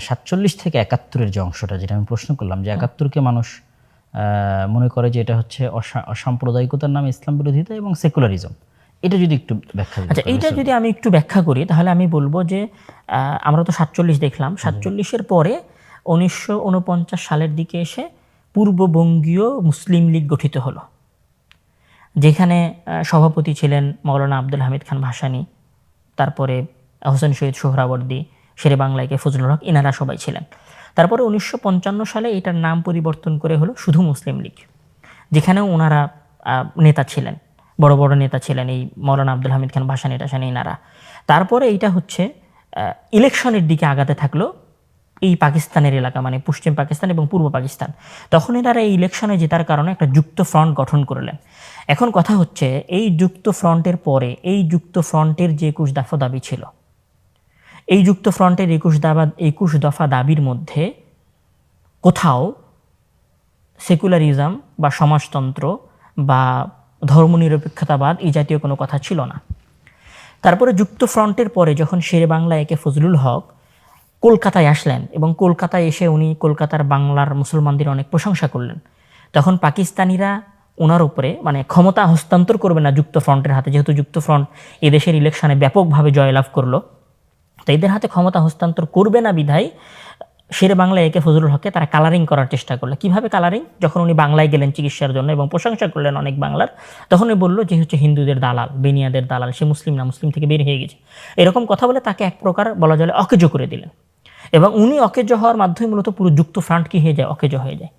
সাতচল্লিশ থেকে একাত্তরের যে অংশটা যেটা আমি প্রশ্ন করলাম যে একাত্তরকে মানুষ আহ, মনে করে যে এটা হচ্ছে অসা- অসাম্প্রদায়িকতার নামে ইসলাম বিরোধিতা এবং সেকুলারিজম। এটা যদি একটু ব্যাখ্যা আচ্ছা এইটা যদি আমি একটু ব্যাখ্যা করি তাহলে আমি বলব যে আমরা তো সাতচল্লিশ দেখলাম। সাতচল্লিশের পরে উনিশশো উনপঞ্চাশ সালের দিকে এসে পূর্ববঙ্গীয় মুসলিম লীগ গঠিত হলো যেখানে সভাপতি ছিলেন মৌলানা আব্দুল হামিদ খান ভাসানি তারপরে হোসেন শহীদ সোহরাবর্দী শেরে বাংলাইকে ফজলুল হক ইনারা সবাই ছিলেন। তারপরে উনিশশো পঞ্চান্ন সালে এটার নাম পরিবর্তন করে হলো শুধু মুসলিম লীগ, যেখানেও ওনারা নেতা ছিলেন, বড় বড় নেতা ছিলেন এই মৌলানা আব্দুল হামিদ খান, ভাসানী টাসানি ইনারা তারপরে এইটা হচ্ছে ইলেকশনের দিকে আগাতে থাকল এই পাকিস্তানের এলাকা মানে পশ্চিম পাকিস্তান এবং পূর্ব পাকিস্তান। তখন এনারা এই ইলেকশনে জেতার কারণে একটা যুক্ত ফ্রন্ট গঠন করলেন। এখন কথা হচ্ছে, এই যুক্ত ফ্রন্টের পরে, এই যুক্ত ফ্রন্টের যে একুশ দফা দাবি ছিল এই যুক্ত ফ্রন্টের একুশ দাবা, একুশ দফা দাবির মধ্যে কোথাও সেকুলারিজম বা সমাজতন্ত্র বা ধর্মনিরপেক্ষতাবাদ এই জাতীয় কোনো কথা ছিল না। তারপরে যুক্ত ফ্রন্টের পরে যখন শেরে বাংলা একে ফজলুল হক কলকাতায় আসলেন এবং কলকাতায় এসে উনি কলকাতার বাংলার মুসলমানদের অনেক প্রশংসা করলেন, তখন পাকিস্তানিরা ওনার উপরে মানে ক্ষমতা হস্তান্তর করবে না যুক্ত ফ্রন্টের হাতে, যেহেতু যুক্ত ফ্রন্ট এদেশের ইলেকশনে ব্যাপকভাবে জয়লাভ করল। তো এদের হাতে ক্ষমতা হস্তান্তর করবে না বিধায় শেরে বাংলা একে ফজলুল হককে তারা কালারিং করার চেষ্টা করল। কীভাবে কালারিং যখন উনি বাংলায় গেলেন চিকিৎসার জন্য এবং প্রশংসা করলেন অনেক বাংলার তখন উনি বলল যে হচ্ছে হিন্দুদের দালাল বেনিয়াদের দালাল সে মুসলিম না মুসলিম থেকে বের হয়ে গেছে। এরকম কথা বলে তাকে এক প্রকার বলা যায় অকেজো করে দিলেন। এবং উনি অকেজো হওয়ার মাধ্যমে মূলত পুরো যুক্ত ফ্রন্ট কি হয়ে যায়? অকেজ হয়ে যায়।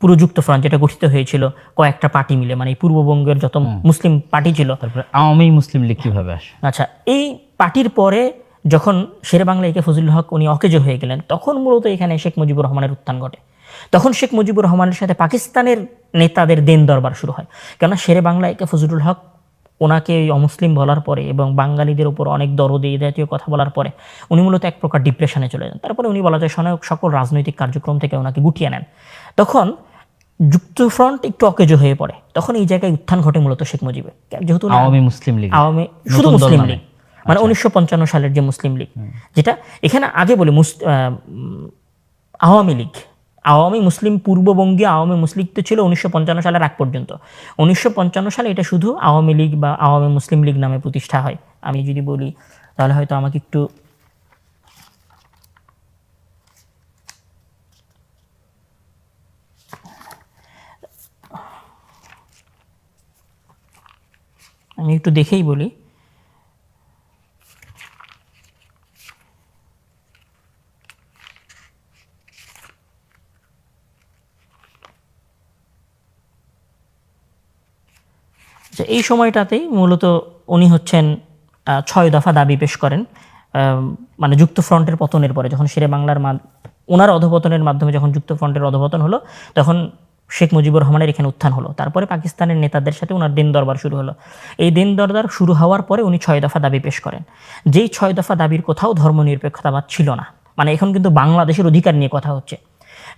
পুরো যুক্ত ফ্রন্ট যেটা গঠিত হয়েছিল কয়েকটা পার্টি মিলে মানে এই পূর্ববঙ্গের যত মুসলিম পার্টি ছিল। তারপরে আওয়ামী মুসলিম লীগ কীভাবে আসে? আচ্ছা এই পার্টির পরে যখন শেরে বাংলা একে ফজলুল হক উনি অকেজো হয়ে গেলেন তখন মূলত এখানে শেখ মুজিবুর রহমানের উত্থান ঘটে। তখন শেখ মুজিবুর রহমানের সাথে পাকিস্তানের নেতাদের দেন দরবার শুরু হয়। কেননা শেরে বাংলা একে ফজলুল হক ওনাকে অমুসলিম বলার পরে এবং বাঙালিদের উপর অনেক দরদে এই জাতীয় কথা বলার পরে উনি মূলত এক প্রকার ডিপ্রেশনে চলে যান। তারপরে উনি বলা যায় সনায়ক সকল রাজনৈতিক কার্যক্রম থেকে ওনাকে গুটিয়ে নেন। তখন যুক্তফ্রন্ট একটু অকেজো হয়ে পড়ে। তখন এই জায়গায় উত্থান ঘটে মূলত শেখ মুজিবের। যেহেতু আওয়ামী মুসলিম লীগ আওয়ামী শুধু মুসলিম লীগ। মানে উনিশশো পঞ্চান্ন সালের যে মুসলিম লীগ যেটা এখানে আগে বলি মুস- আওয়ামী লীগ। আওয়ামী মুসলিম পূর্ববঙ্গীয় আওয়ামী মুসলিম তো ছিল উনিশশো পঞ্চান্ন সালের আগ পর্যন্ত। উনিশশো পঞ্চান্ন সালে এটা শুধু আওয়ামী লীগ বা আওয়ামী মুসলিম লীগ নামে প্রতিষ্ঠা হয়। আমি যদি বলি তাহলে হয়তো আমাকে একটু আমি একটু দেখেই বলি। এই সময়টাতেই মূলত উনি হচ্ছেন ছয় দফা দাবি পেশ করেন মানে যুক্ত ফ্রন্টের পতনের পরে। যখন শেরে বাংলার ওনার অধপতনের মাধ্যমে যখন যুক্ত ফ্রন্টের অধপতন হলো, তখন শেখ মুজিবুর রহমানের এখানে উত্থান হলো। তারপরে পাকিস্তানের নেতাদের সাথে ওনার দিন দরবার শুরু হলো। এই দিন দরবার শুরু হওয়ার পরে উনি ছয় দফা দাবি পেশ করেন। যেই ছয় দফা দাবির কোথাও ধর্মনিরপেক্ষতাবাদ ছিল না। মানে এখন কিন্তু বাংলাদেশের অধিকার নিয়ে কথা হচ্ছে।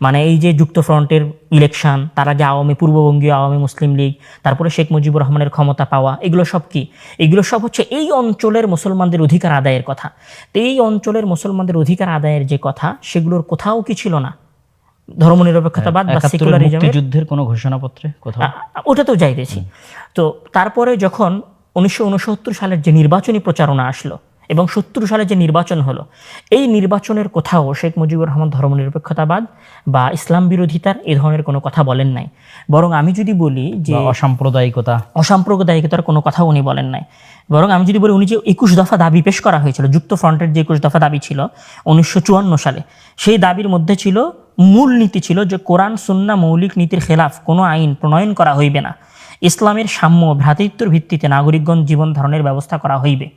মানে এই যে যুক্ত ফ্রন্টের ইলেকশন তার আগে আওয়ামী পূর্ববঙ্গীয় আওয়ামী মুসলিম লীগ তারপরে শেখ মুজিবুর রহমানের ক্ষমতা পাওয়া এগুলো সব কি? এগুলো সব হচ্ছে এই অঞ্চলের মুসলমানদের অধিকার আদায়ের কথা। তো এই অঞ্চলের মুসলমানদের অধিকার আদায়ের যে কথা সেগুলোর কোথাও কি ছিল না? ধর্মনিরপেক্ষতাবাদ বা একাত্তরের সেকুলারিজমের মুক্তিযুদ্ধের কোনো ঘোষণাপত্রে কোথাও? আ- ওটাতেও যাইতেছি। তো তারপরে যখন উনিশশো উনসত্তর সালের যে নির্বাচনী প্রচারণা আসলো এবং সত্তর সালে যে নির্বাচন হলো এই নির্বাচনের কোথাও শেখ মুজিবুর রহমান ধর্মনিরপেক্ষতাবাদ বা ইসলাম বিরোধিতার এ ধরনের কোনো কথা বলেন নাই। বরং আমি যদি বলি যে অসাম্প্রদায়িকতা। অসাম্প্রদায়িকতার কোনো কথা উনি বলেন নাই। বরং আমি যদি বলি উনি যে একুশ দফা দাবি পেশ করা হয়েছিল যুক্ত ফ্রন্টের যে একুশ দফা দাবি ছিল উনিশশো চুয়ান্ন সালে সেই দাবির মধ্যে ছিল মূল নীতি ছিল যে কোরআন সুন্না মৌলিক নীতির খেলাফ কোনো আইন প্রণয়ন করা হইবে না। ইসলামের সাম্য ভ্রাতৃত্বর ভিত্তিতে নাগরিকগণ জীবন ধারণের ব্যবস্থা করা হইবে।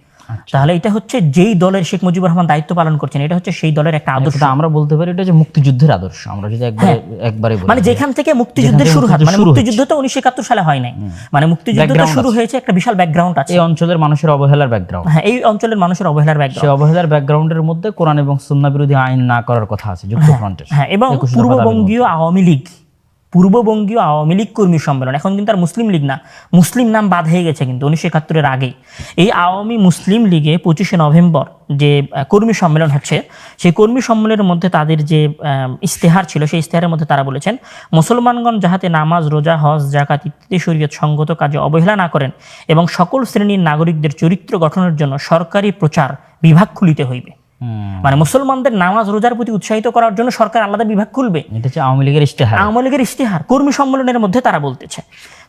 তাহলে এটা হচ্ছে যেই দলের শেখ মুজিবুর রহমান দায়িত্ব পালন করছেন এটা হচ্ছে সেই দলের একটা আদর্শ। আমরা বলতে পারি এটা যে মুক্তিযুদ্ধের আদর্শ। আমরা যদি একবারে একবারে বলি মানে যেখান থেকে মুক্তিযুদ্ধের শুরু হয় মানে মুক্তিযুদ্ধ তো উনিশশো একাত্তর সালে হয় নাই। মানে মুক্তিযুদ্ধ তো শুরু হয়েছে একটা বিশাল ব্যাকগ্রাউন্ড আছে। এই অঞ্চলের মানুষের অবহেলার ব্যাকগ্রাউন্ড হ্যাঁ এই অঞ্চলের মানুষের অবহেলার ব্যাকগ্রাউন্ড সেই অবহেলার ব্যাকগ্রাউন্ডের মধ্যে কোরআন এবং সুন্না বিরোধী আইন না করার কথা আছে যুক্ত ফ্রন্টের হ্যাঁ এবং পূর্ববঙ্গীয় আওয়ামী লীগ। পূর্ববঙ্গীয় আওয়ামী লীগ কর্মী সম্মেলন। এখন কিন্তু আর মুসলিম লীগ না। মুসলিম নাম বাদ হয়ে গেছে কিন্তু উনিশশো একাত্তরের আগেই। এই আওয়ামী মুসলিম লীগে পঁচিশে নভেম্বর যে কর্মী সম্মেলন হচ্ছে সেই কর্মী সম্মেলনের মধ্যে তাদের যে আহ, ইশতেহার ছিল সেই ইশতেহারের মধ্যে তারা বলেছেন মুসলমানগণ যাহাতে নামাজ রোজা হজ জাকাত ইত্যাদি শরীয়ত সঙ্গত কাজে অবহেলা না করেন এবং সকল শ্রেণির নাগরিকদের চরিত্র গঠনের জন্য সরকারি প্রচার বিভাগ খুলিতে হইবে। মানে মুসলমানদের নামাজ রোজার প্রতি উৎসাহিত করার জন্য সরকার আলাদা বিভাগ খুলবে। এটা হচ্ছে আওয়ামী লীগের ইশতেহার। আওয়ামী লীগের ইশতেহার কর্মী সম্মেলনের মধ্যে তারা বলতেছে।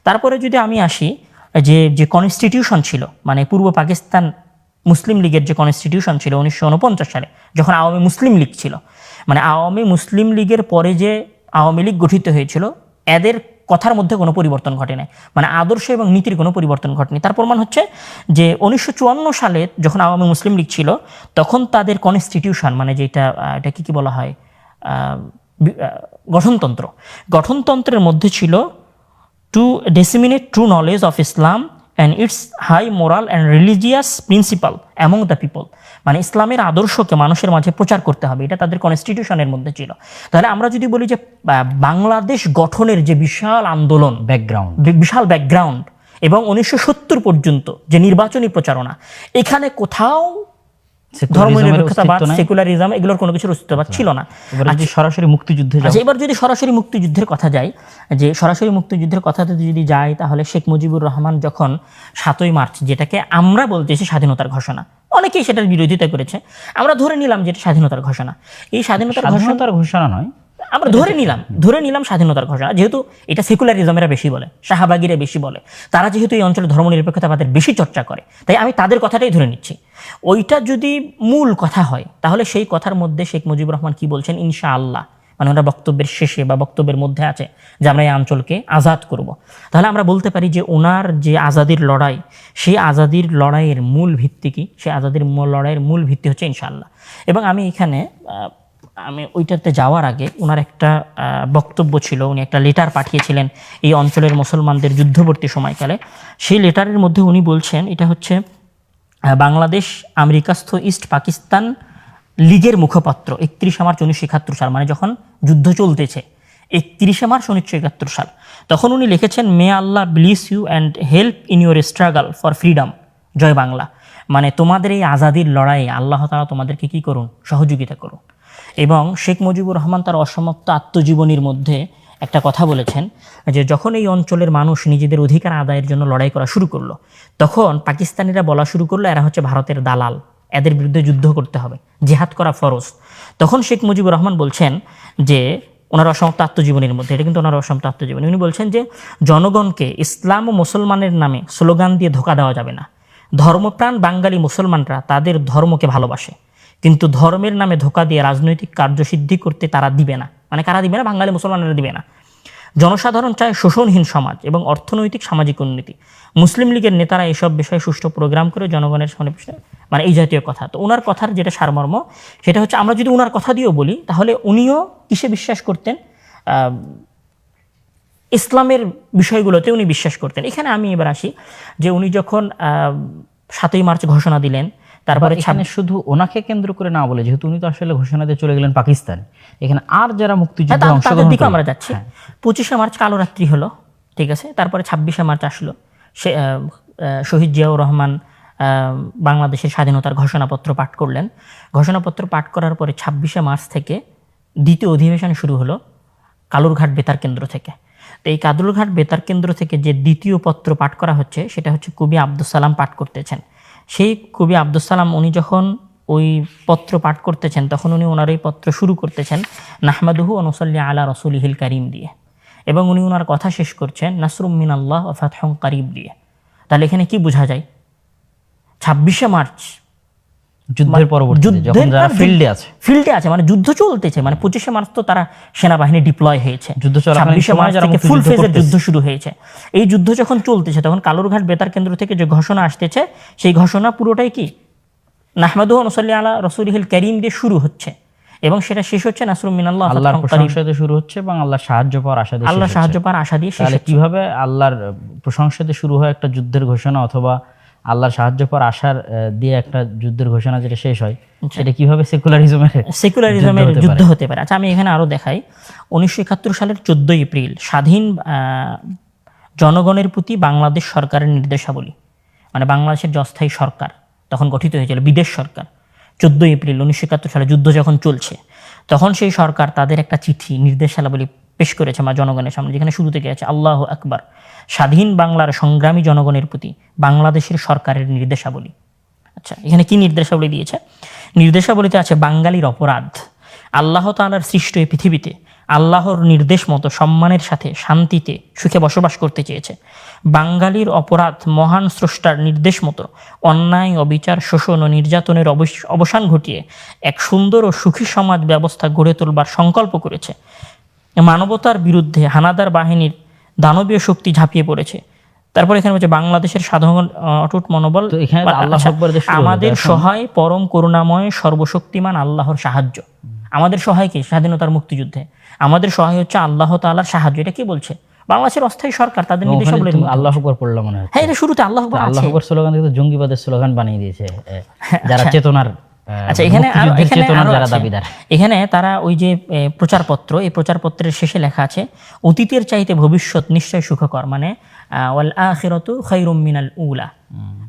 তারপরে যদি আমি আসি যে যে কনস্টিটিউশন ছিল মানে পূর্ব পাকিস্তান মুসলিম লীগের যে কনস্টিটিউশন ছিল উনিশশো উনপঞ্চাশ সালে যখন আওয়ামী মুসলিম লীগ ছিল মানে আওয়ামী মুসলিম লীগের পরে যে আওয়ামী লীগ গঠিত হয়েছিল এদের কথার মধ্যে কোনো পরিবর্তন ঘটে নাই মানে আদর্শ এবং নীতির কোনো পরিবর্তন ঘটেনি। তার প্রমাণ হচ্ছে যে উনিশশো চুয়ান্ন সালে যখন আওয়ামী মুসলিম লীগ ছিল, তখন তাদের কনস্টিটিউশন মানে যেটা এটা কী কী বলা হয় গঠনতন্ত্র। গঠনতন্ত্রের মধ্যে ছিল to disseminate true knowledge of Islam and its high moral and religious principle among the people মানে ইসলামের আদর্শকে মানুষের মাঝে প্রচার করতে হবে এটা তাদের কনস্টিটিউশনের মধ্যে ছিল। তাহলে আমরা যদি বলি যে বাংলাদেশ গঠনের যে বিশাল আন্দোলন ব্যাকগ্রাউন্ড বিশাল ব্যাকগ্রাউন্ড এবং উনিশশো সত্তর পর্যন্ত যে নির্বাচনী প্রচারণা এখানে কোথাও সেকুলারিজম এগুলোর কোনো কিছুর অস্তিত্ববাদ ছিল না। এবার যদি সরাসরি মুক্তিযুদ্ধে আচ্ছা এবার যদি সরাসরি মুক্তিযুদ্ধের কথা যাই যে সরাসরি মুক্তিযুদ্ধের কথাতে যদি যাই তাহলে শেখ মুজিবুর রহমান যখন সাতই মার্চ যেটাকে আমরা বলতেছি স্বাধীনতার ঘোষণা অনেকেই সেটার বিরোধিতা করেছে। আমরা ধরে নিলাম যেটা স্বাধীনতার ঘোষণা। এই স্বাধীনতার ঘোষণা ঘোষণা নয় আমরা ধরে নিলাম ধরে নিলাম স্বাধীনতার ঘোষণা। যেহেতু এটা সেকুলারিজমেরা বেশি বলে, শাহবাগিরা বেশি বলে। তারা যেহেতু এই অঞ্চলে ধর্মনিরপেক্ষতাবাদের বেশি চর্চা করে, তাই আমি তাদের কথাটাই ধরে নিচ্ছি। ওইটা যদি মূল কথা হয়, তাহলে সেই কথার মধ্যে শেখ মুজিবুর রহমান কি বলছেন? ইনশা আল্লাহ মানে ওনার বক্তব্যের শেষে বা বক্তব্যের মধ্যে আছে যে, আমরা এই অঞ্চলকে আজাদ করব। তাহলে আমরা বলতে পারি যে, ওনার যে আজাদির লড়াই, সেই আজাদির লড়াইয়ের মূল ভিত্তি কি? সেই আজাদির লড়াইয়ের মূল ভিত্তি হচ্ছে ইনশাআল্লাহ। এবং আমি এখানে আমি ওইটাতে যাওয়ার আগে ওনার একটা বক্তব্য ছিল, উনি একটা লেটার পাঠিয়েছিলেন এই অঞ্চলের মুসলমানদের যুদ্ধবর্তী সময়কালে। সেই লেটারের মধ্যে উনি বলছেন, এটা হচ্ছে বাংলাদেশ, আমেরিকাস্থ ইস্ট পাকিস্তান লীগের মুখপাত্র, একত্রিশে মার্চ উনিশশো একাত্তর সাল মানে যখন যুদ্ধ চলতেছে, একত্রিশে মার্চ উনিশশো একাত্তর সাল, তখন উনি লিখেছেন may Allah bless you and help in your struggle for freedom Joy Bangla. মানে তোমাদের এই আজাদির লড়াইয়ে আল্লাহ তালা তোমাদেরকে কী করুন? সহযোগিতা করুন। এবং শেখ মুজিবুর রহমান তার অসমাপ্ত আত্মজীবনীর মধ্যে একটা কথা বলেছেন যে যখন এই অঞ্চলের মানুষ নিজেদের অধিকার আদায়ের জন্য লড়াই করা শুরু করল, তখন পাকিস্তানিরা বলা শুরু করল, এরা হচ্ছে ভারতের দালাল, এদের বিরুদ্ধে যুদ্ধ করতে হবে, জেহাদ করা ফরজ। তখন শেখ মুজিবুর রহমান বলছেন যে ওনার অসমাপ্ত আত্মজীবনীর মধ্যে, এটা কিন্তু ওনার অসমাপ্ত আত্মজীবনী, উনি বলছেন যে জনগণকে ইসলাম ও মুসলমানের নামে স্লোগান দিয়ে ধোকা দেওয়া যাবে না। ধর্মপ্রাণ বাঙালি মুসলমানরা তাদের ধর্মকে ভালোবাসে। কিন্তু ধর্মের নামে ধোকা দিয়ে রাজনৈতিক কার্যসিদ্ধি করতে তারা দিবে না। মানে কারা দিবে না? বাঙালি মুসলমানেরা দিবে না। জনসাধারণ চায় শোষণহীন সমাজ এবং অর্থনৈতিক সামাজিক উন্নতি। মুসলিম লীগের নেতারা এইসব বিষয়ে সুষ্ঠু প্রোগ্রাম করে জনগণের সামনে মানে এই জাতীয় কথা। তো ওনার কথার যেটা সারমর্ম, সেটা হচ্ছে আমরা যদি ওনার কথা দিয়েও বলি, তাহলে উনিও কিসে বিশ্বাস করতেন? ইসলামের বিষয়গুলোতে উনি বিশ্বাস করতেন। এখানে আমি এবার আসি যে উনি যখন সাতই মার্চ ঘোষণা দিলেন তারপরে এখানে শুধু ওনাকে কেন্দ্র করে না বলে যেহেতু উনি তো আসলে ঘোষণা দিয়ে চলে গেলেন পাকিস্তান এখানে আর যারা হ্যাঁ, মুক্তিযুদ্ধে অংশগ্রহণ দিকে আমরা যাচ্ছি। পঁচিশে মার্চ কালো রাত্রি হলো ঠিক আছে? তারপরে ছাব্বিশে মার্চ আসলো। সে শহীদ জিয়াউর রহমান বাংলাদেশের স্বাধীনতার ঘোষণাপত্র পাঠ করলেন। ঘোষণাপত্র পাঠ করার পরে ছাব্বিশে মার্চ থেকে দ্বিতীয় অধিবেশন শুরু হলো কালুরঘাট বেতার কেন্দ্র থেকে। তো এই কালুরঘাট বেতার কেন্দ্র থেকে যে দ্বিতীয় পত্র পাঠ করা হচ্ছে সেটা হচ্ছে কবি আব্দুল সালাম পাঠ করতেছেন। সেই কবি আব্দুল সালাম, উনি যখন ওই পত্র পাঠ করতেছেন, তখন উনি ওনার ওই পত্র শুরু করতেছেন, নাহমাদুহু অনুসল্লি আলা রসুল রসুলিহিল কারিম দিয়ে। এবং উনি ওনার কথা শেষ করছেন, নাসরুম মিন আল্লাহ ফাতহং কারিব দিয়ে। তাহলে এখানে কি বোঝা যায়? ছাব্বিশে মার্চ যুদ্ধের পরবর্তীতে যখন যারা ফিল্ডে আছে। ফিল্ডে আছে মানে যুদ্ধ চলতেছে মানে পঁচিশে মার্চ তো তারা সেনাবাহিনী ডিপ্লয় হয়েছে যুদ্ধ ছাব্বিশে মার্চ থেকে ফুল ফেজের যুদ্ধ শুরু হয়েছে। এই যুদ্ধ যখন চলতেছে তখন কালুরঘাট বেতার কেন্দ্র থেকে যে ঘোষণা আসতেছে সেই ঘোষণা পুরোটাই কি? নাহমাদু নসল্লি আলা রসুলহিল করিম দিয়ে শুরু হচ্ছে। এবং সেটা শেষ হচ্ছে নাসরুম মিনাল্লাহ আল্লাহর প্রশংসাতে শুরু হচ্ছে এবং আল্লাহ সাহায্য পাওয়ার আশা দিয়ে আল্লাহ সাহায্য পাওয়ার আশা দিয়ে শেষ তাহলে কীভাবে আল্লাহর প্রশংসাতে শুরু হয় একটা যুদ্ধের ঘোষণা অথবা আল্লাহর সাহায্য পর আসার দিয়ে একটা যুদ্ধের ঘোষণা যেটা শেষ হয় সেটা কীভাবে সেকুলারিজমের সেকুলারিজমের যুদ্ধ হতে পারে? আচ্ছা আমি এখানে আরও দেখাই। উনিশশো একাত্তর সালের চোদ্দই এপ্রিল স্বাধীন জনগণের প্রতি বাংলাদেশ সরকারের নির্দেশাবলী মানে বাংলাদেশের যে অস্থায়ী সরকার তখন গঠিত হয়েছিল বিদেশ সরকার। চোদ্দই এপ্রিল উনিশশো একাত্তর সালে যুদ্ধ যখন চলছে তখন সেই সরকার তাদের একটা চিঠি নির্দেশাবলী পেশ করেছে আমার জনগণের সামনে, যেখানে শুরু থেকে আছে আল্লাহ আকবার। স্বাধীন বাংলার সংগ্রামী জনগণের প্রতি বাংলাদেশের সরকারের নির্দেশাবলী। আচ্ছা এখানে কি নির্দেশাবলী দিয়েছে? নির্দেশাবলীতে আছে বাঙালির অপরাধ। আল্লাহ তাআলার সৃষ্ট এই পৃথিবীতে আল্লাহর নির্দেশ মতো সম্মানের সাথে শান্তিতে সুখে বসবাস করতে চেয়েছে। বাঙালির অপরাধ মহান স্রষ্টার নির্দেশ মতো অন্যায়, অবিচার, শোষণ ও নির্যাতনের অবস- অবসান ঘটিয়ে এক সুন্দর ও সুখী সমাজ ব্যবস্থা গড়ে তোলবার সংকল্প করেছে। মানবতার বিরুদ্ধে হানাদার বাহিনীর দানবীয় শক্তি ঝাঁপিয়ে পড়েছে। তারপর এখানে বলছে বাংলাদেশের সাধারণ অটুট মনোবল। আচ্ছা, আমাদের সহায় পরম করুণাময় সর্বশক্তিমান আল্লাহর সাহায্য। আমাদের সহায় কি? স্বাধীনতার মুক্তিযুদ্ধে। আমাদের সহায় হচ্ছে আল্লাহ তাআলার সাহায্য। এটা কি বলছে? বাংলাদেশের অস্থায়ী সরকার তাদের নির্দেশাবলী আল্লাহ আকবর পড়লাম মনে হচ্ছে হ্যাঁ এটা শুরুতে আল্লাহ আকবর আল্লাহ আকবর স্লোগান থেকে জঙ্গিবাদের স্লোগান বানিয়ে দিয়েছে যারা চেতনার আহ, আচ্ছা এখানে এখানে তারা ওই যে প্রচারপত্র এই প্রচারপত্রের শেষে লেখা আছে অতীতের চাইতে ভবিষ্যৎ নিশ্চয় সুখকর। মানে ওয়াল আখিরাতু খায়রুম মিনাল উলা।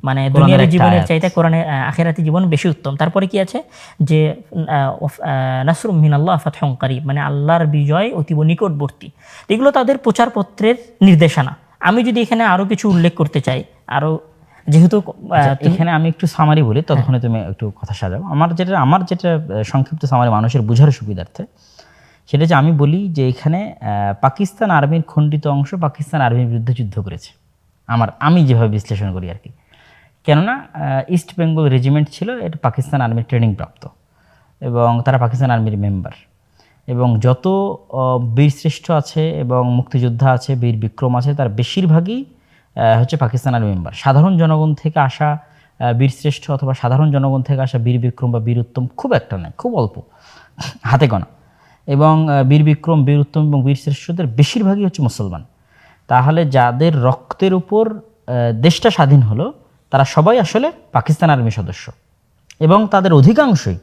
মানে দুনিয়ার জীবনের চাইতে কোরআনে আখিরাতি জীবন বেশি উত্তম। তারপরে কি আছে? যে নাসরুম মিনাল্লাহ কারীব। মানে আল্লাহর বিজয় অতীব নিকটবর্তী। এগুলো তাদের প্রচারপত্রের নির্দেশনা। আমি যদি এখানে আরও কিছু উল্লেখ করতে চাই আরও যেহেতু এখানে আমি একটু সামারি বলি ততক্ষণে তুমি একটু কথা সাজাও। আমার যেটা আমার যেটা সংক্ষিপ্ত সামারি মানুষের বোঝার সুবিধার্থে সেটা যে আমি বলি যে এখানে পাকিস্তান আর্মির খণ্ডিত অংশ পাকিস্তান আর্মির বিরুদ্ধে যুদ্ধ করেছে। আমার আমি যেভাবে বিশ্লেষণ করি আর কি। কেননা ইস্ট বেঙ্গল রেজিমেন্ট ছিল এটা পাকিস্তান আর্মির ট্রেনিং প্রাপ্ত। এবং তারা পাকিস্তান আর্মির মেম্বার এবং যত বীরশ্রেষ্ঠ আছে এবং মুক্তিযোদ্ধা আছে বীর বিক্রম আছে তার বেশিরভাগই হচ্ছে পাকিস্তান আর্মি মেম্বার। সাধারণ জনগণ থেকে আসা বীরশ্রেষ্ঠ অথবা সাধারণ জনগণ থেকে আসা বীর বিক্রম বা বীর উত্তম খুব একটা নয়, খুব অল্প, হাতে গোনা। এবং বীর বিক্রম, বীর উত্তম এবং বীরশ্রেষ্ঠদের বেশিরভাগই হচ্ছে মুসলমান। তাহলে যাদের রক্তের উপর দেশটা স্বাধীন হলো, তারা সবাই আসলে পাকিস্তান আর্মি সদস্য। এবং তাদের অধিকাংশই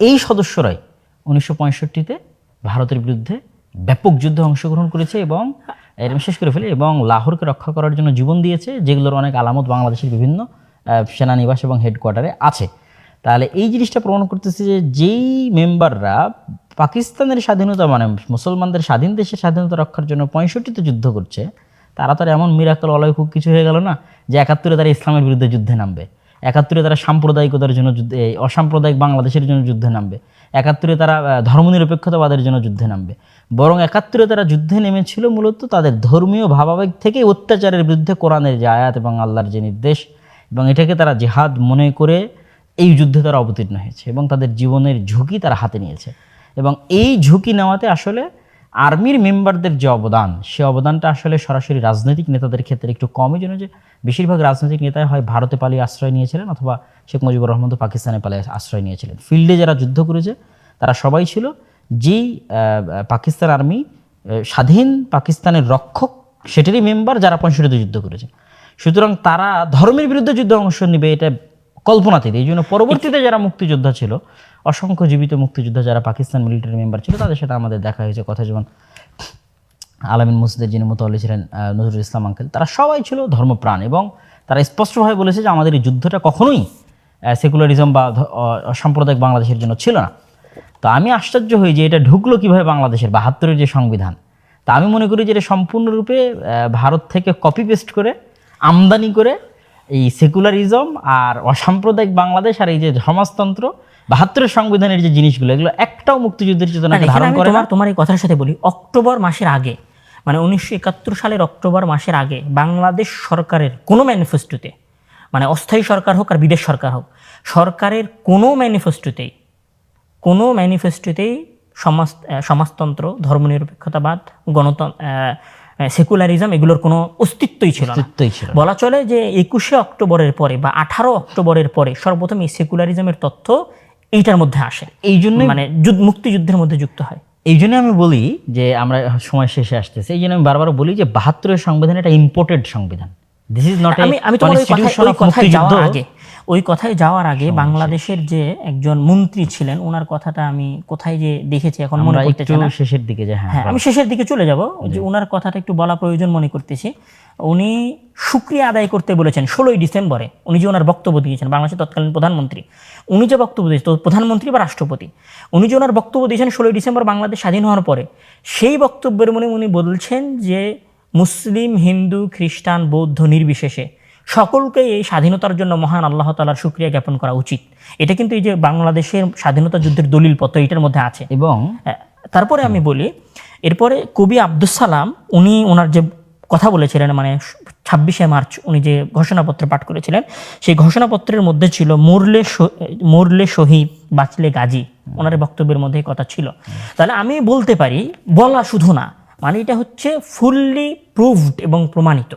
এই সদস্যরাই উনিশশো পঁয়ষট্টিতে ভারতের বিরুদ্ধে ব্যাপক যুদ্ধে অংশগ্রহণ করেছে এবং এর আমি শেষ করে ফেলে এবং লাহোরকে রক্ষা করার জন্য জীবন দিয়েছে, যেগুলোর অনেক আলামত বাংলাদেশের বিভিন্ন সেনানিবাস এবং হেডকোয়ার্টারে আছে। তাহলে এই জিনিসটা প্রমাণ করতেছে যে যেই মেম্বাররা পাকিস্তানের স্বাধীনতা মানে মুসলমানদের স্বাধীন দেশের স্বাধীনতা রক্ষার জন্য পঁয়ষট্টিতে যুদ্ধ করছে, তারা তো এমন মিরাকল অলয় খুব কিছু হয়ে গেল না যে একাত্তরে তারা ইসলামের বিরুদ্ধে যুদ্ধে নামবে। একাত্তরে তারা সাম্প্রদায়িকতার জন্য যুদ্ধে অসাম্প্রদায়িক বাংলাদেশের জন্য যুদ্ধে নামবে। একাত্তরে তারা ধর্মনিরপেক্ষতাবাদের জন্য যুদ্ধে নামবে। বরং একাত্তরে তারা যুদ্ধে নেমেছিল মূলত তাদের ধর্মীয় ভাবাবেগ থেকে অত্যাচারের বিরুদ্ধে কোরআনের যে আয়াত এবং আল্লাহর যে নির্দেশ এবং এটাকে তারা জেহাদ মনে করে এই যুদ্ধে তারা অবতীর্ণ হয়েছে এবং তাদের জীবনের ঝুঁকি তারা হাতে নিয়েছে। এবং এই ঝুঁকি নেওয়াতে আসলে আর্মির মেম্বারদের যে অবদান, সে অবদানটা আসলে সরাসরি রাজনৈতিক নেতাদের ক্ষেত্রে একটু কমই। জন্য যে বেশিরভাগ রাজনৈতিক নেতাই হয় ভারতে পালিয়ে আশ্রয় নিয়েছিলেন অথবা শেখ মুজিবুর রহমান পাকিস্তানে পালিয়ে আশ্রয় নিয়েছিলেন। ফিল্ডে যারা যুদ্ধ করেছে, তারা সবাই ছিল যেই পাকিস্তান আর্মি স্বাধীন পাকিস্তানের রক্ষক, সেটারই মেম্বার যারা পঁয়ষট্টিতে যুদ্ধ করেছে। সুতরাং তারা ধর্মের বিরুদ্ধে যুদ্ধে অংশ নেবে, এটা কল্পনাতীত এই জন্য পরবর্তীতে যারা মুক্তিযোদ্ধা ছিল, অসংখ্য জীবিত মুক্তিযোদ্ধা যারা পাকিস্তান মিলিটারি মেম্বার ছিল, তাদের সাথে আমাদের দেখা হয়েছে কথা যেমন আলামিন মসজিদের যিনি মোতাল্লি ছিলেন নজরুল ইসলাম আঙ্কেল তারা সবাই ছিল ধর্মপ্রাণ এবং তারা স্পষ্টভাবে বলেছে যে আমাদের এই যুদ্ধটা কখনোই সেকুলারিজম বা অসাম্প্রদায়িক বাংলাদেশের জন্য ছিল না। তো আমি আশ্চর্য হই যে এটা ঢুকলো কীভাবে বাংলাদেশের বাহাত্তরের যে সংবিধান। তা আমি মনে করি যে এটা সম্পূর্ণরূপে ভারত থেকে কপি পেস্ট করে, আমদানি করে এই সেকুলারিজম আর অসাম্প্রদায়িক বাংলাদেশ আর এই যে সমাজতন্ত্র বাহাত্তরের সংবিধানের যে জিনিসগুলো এগুলো একটাও মুক্তিযুদ্ধের না, চেতনাকে ধারণ করে তোমার তোমার এই কথার সাথে বলি অক্টোবর মাসের আগে মানে উনিশশো একাত্তর সালের অক্টোবর মাসের আগে বাংলাদেশ সরকারের কোনো ম্যানিফেস্টোতে মানে অস্থায়ী সরকার হোক আর বিদেশ সরকার হোক সরকারের কোনো ম্যানিফেস্টোতেই কোনো ম্যানিফেস্টোতেই সমাজ সমাজতন্ত্র ধর্মনিরপেক্ষতাবাদ গণতন্ত্র সেকুলারিজম এগুলোর কোনো অস্তিত্বই ছিল না। বলা চলে যে একুশে অক্টোবরের পরে বা আঠারো অক্টোবরের পরে সর্বপ্রথম এই সেকুলারিজমের তথ্য এইটার মধ্যে আসে। এই জন্য মানে যুদ্ধ- মুক্তিযুদ্ধের মধ্যে যুক্ত হয়। এই জন্য আমি বলি যে আমরা সময় শেষে আসতেছি এই জন্য আমি বারবার বলি যে বাহাত্তরের সংবিধান এটা ইম্পোর্টেড সংবিধান। দিস ইজ নট আমি আমি তোমার ওই কথায় যাওয়ার আগে ওই কথায় যাওয়ার আগে বাংলাদেশের যে একজন মন্ত্রী ছিলেন ওনার কথাটা আমি কোথায় যে দেখেছি এখন মনে করতেছি না। শেষের দিকে হ্যাঁ হ্যাঁ আমি শেষের দিকে চলে যাব। যে ওনার কথাটা একটু বলা প্রয়োজন মনে করতেছি। উনি সুক্রিয়া আদায় করতে বলেছেন ষোলোই ডিসেম্বরে। উনি যে ওনার বক্তব্য দিয়েছেন বাংলাদেশের তৎকালীন প্রধানমন্ত্রী উনি যে বক্তব্য দিয়েছেন প্রধানমন্ত্রী বা রাষ্ট্রপতি উনি যে ওনার বক্তব্য দিয়েছেন ষোলোই ডিসেম্বর বাংলাদেশ স্বাধীন হওয়ার পরে সেই বক্তব্যের মনে উনি বলছেন যে মুসলিম হিন্দু খ্রিস্টান বৌদ্ধ নির্বিশেষে সকলকে এই স্বাধীনতার জন্য মহান আল্লাহ তালার সুক্রিয়া জ্ঞাপন করা উচিত। এটা কিন্তু এই যে বাংলাদেশের স্বাধীনতা যুদ্ধের দলিল পত্র এটার মধ্যে আছে। এবং তারপরে আমি বলি এরপরে কবি আব্দুস সালাম উনি ওনার যে কথা বলেছিলেন মানে ছাব্বিশে মার্চ উনি যে ঘোষণাপত্র পাঠ করেছিলেন সেই ঘোষণাপত্রের মধ্যে ছিল মরলে মরলে শহীদ বাঁচলে গাজী। ওনার বক্তব্যের মধ্যে কথা ছিল। তাহলে আমি বলতে পারি বলা শুধু না মানে এটা হচ্ছে ফুললি প্রুভড এবং প্রমাণিত।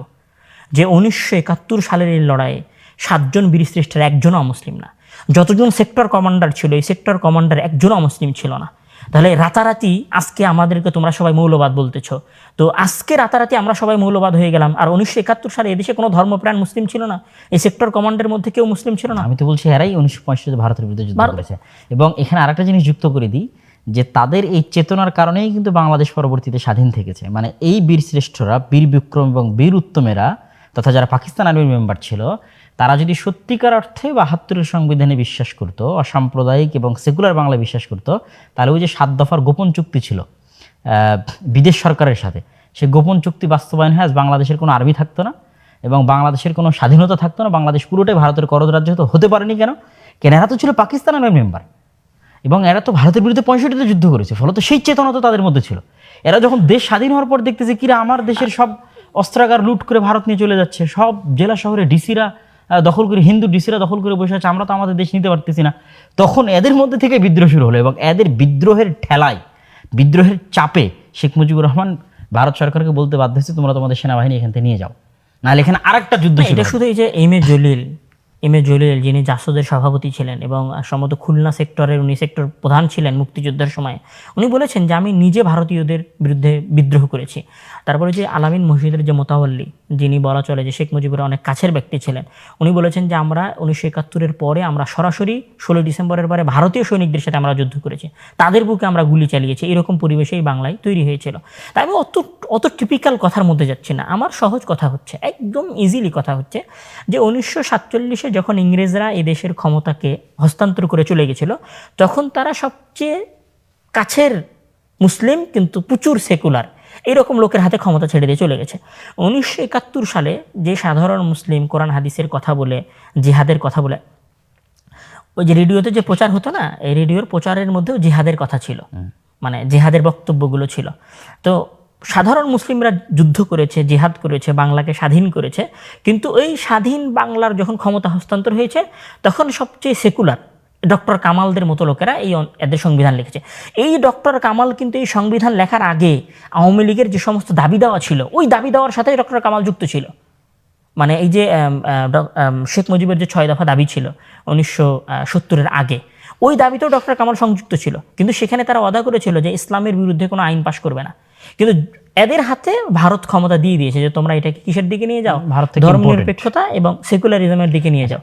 যে উনিশশো একাত্তর সালের এই লড়াইয়ে সাতজন বীরশ্রেষ্ঠের একজনও অমুসলিম না। যতজন সেক্টর কমান্ডার ছিল এই সেক্টর কমান্ডার একজনও অমুসলিম ছিল না। তাহলে রাতারাতি আজকে আমাদেরকে তোমরা সবাই মৌলবাদ বলতেছ। তো আজকে রাতারাতি আমরা সবাই মৌলবাদ হয়ে গেলাম। আর উনিশশো একাত্তর সালে এদেশে কোনো ধর্মপ্রাণ মুসলিম ছিল না? এই সেক্টর কমান্ডের মধ্যে কেউ মুসলিম ছিল না? আমি তো বলছি এরাই উনিশশো পঁয়ষট্টি ভারতের বিরুদ্ধে যুদ্ধ করেছে। এবং এখানে আরেকটা জিনিস যুক্ত করে দিই যে তাদের এই চেতনার কারণেই কিন্তু বাংলাদেশ পরবর্তীতে স্বাধীন থেকেছে। মানে এই বীর শ্রেষ্ঠরা বীর বিক্রম এবং বীর উত্তমেরা তথা যারা পাকিস্তান আর্মির মেম্বার ছিল, তারা যদি সত্যিকার অর্থে বাহাত্তরের সংবিধানে বিশ্বাস করতো, অসাম্প্রদায়িক এবং সেকুলার বাংলা বিশ্বাস করতো, তাহলে ওই যে সাত দফার গোপন চুক্তি ছিল বিদেশ সরকারের সাথে সে গোপন চুক্তি বাস্তবায়ন হয় আজ বাংলাদেশের কোনো আর্মি থাকতো না এবং বাংলাদেশের কোনো স্বাধীনতা থাকতো না, বাংলাদেশ পুরোটাই ভারতের করদ রাজ্য হতো, হতে পারেনি কেন? কেন এরা তো ছিল পাকিস্তানের মেম্বার এবং এরা তো ভারতের বিরুদ্ধে পঁয়ষট্টিতে যুদ্ধ করেছে, ফলত সেই চেতনা তো তাদের মধ্যে ছিল। এরা যখন দেশ স্বাধীন হওয়ার পর দেখতেছে কিরা আমার দেশের সব অস্ত্রাগার লুট করে ভারত নিয়ে চলে যাচ্ছে। সব জেলা শহরে ডিসিরা দখল করে হিন্দু ডিসিরা দখল করে বসে আছে। আমরা তো আমাদের দেশ নিতে পারতেছি না। তখন এদের মধ্যে থেকে বিদ্রোহ শুরু হলো এবং এদের বিদ্রোহের ঠেলায় বিদ্রোহের চাপে শেখ মুজিবুর রহমান ভারত সরকারকে বলতে বাধ্য হচ্ছে তোমরা তোমাদের সেনাবাহিনী এখান থেকে নিয়ে যাও। নাহলে এখানে আরেকটা যুদ্ধ এটা শুধু এই যে M A Jalil M A Jalil যিনি জাসদের সভাপতি ছিলেন এবং সম্ভবত খুলনা সেক্টরের উনি সেক্টর প্রধান ছিলেন মুক্তিযুদ্ধের সময় উনি বলেছেন যে আমি নিজে ভারতীয়দের বিরুদ্ধে বিদ্রোহ করেছি। তারপরে যে আলামিন মসজিদের যে মোতাওয়াল্লি যিনি বলা চলে যে শেখ মুজিবুর অনেক কাছের ব্যক্তি ছিলেন, উনি বলেছেন যে আমরা উনিশশো একাত্তরের পরে আমরা সরাসরি ষোলো ডিসেম্বরের পরে ভারতীয় সৈনিকদের সাথে আমরা যুদ্ধ করেছি। তাদের বুকে আমরা গুলি চালিয়েছি। এরকম পরিবেশেই বাংলায় তৈরি হয়েছিল। তাই আমি অত অত টিপিক্যাল কথার মধ্যে যাচ্ছি না। আমার সহজ কথা হচ্ছে, একদম ইজিলি কথা হচ্ছে যে উনিশশো সাতচল্লিশে যখন ইংরেজরা এই দেশের ক্ষমতাকে হস্তান্তর করে চলে গেছিল, তখন তারা সবচেয়ে কাছের মুসলিম কিন্তু প্রচুর সেকুলার। এরকম লোকের হাতে ক্ষমতা ছেড়ে দিয়ে চলে গেছে। উনিশশো একাত্তর সালে যে সাধারণ মুসলিম কোরআন হাদিসের কথা বলে জিহাদের কথা বলে ওই যে রেডিওতে যে প্রচার হতো না এই রেডিওর প্রচারের মধ্যেও জিহাদের কথা ছিল। মানে জিহাদের বক্তব্যগুলো ছিল। তো সাধারণ মুসলিমরা যুদ্ধ করেছে জিহাদ করেছে বাংলাকে স্বাধীন করেছে কিন্তু এই স্বাধীন বাংলার যখন ক্ষমতা হস্তান্তর হয়েছে তখন সবচেয়ে সেকুলার ডক্টর কামালদের মতো লোকেরা এই এদের সংবিধান লিখেছে। এই ডক্টর কামাল কিন্তু এই সংবিধান লেখার আগে আওয়ামী লীগের যে সমস্ত দাবি দেওয়া ছিল ওই দাবি দেওয়ার সাথে ডক্টর কামাল যুক্ত ছিল। মানে এই যে শেখ মুজিবের যে ছয় দফা দাবি ছিল উনিশশো সত্তরের আগে ওই দাবিতেও ডক্টর কামাল সংযুক্ত ছিল। কিন্তু সেখানে তারা অদা করেছিল যে ইসলামের বিরুদ্ধে কোনো আইন পাশ করবে না। কিন্তু এদের হাতে ভারত ক্ষমতা দিয়ে দিয়েছে যে তোমরা এটাকে কিসের দিকে নিয়ে যাও? ভারত থেকে ধর্ম নিরপেক্ষতা এবং সেকুলারিজমের দিকে নিয়ে যাও।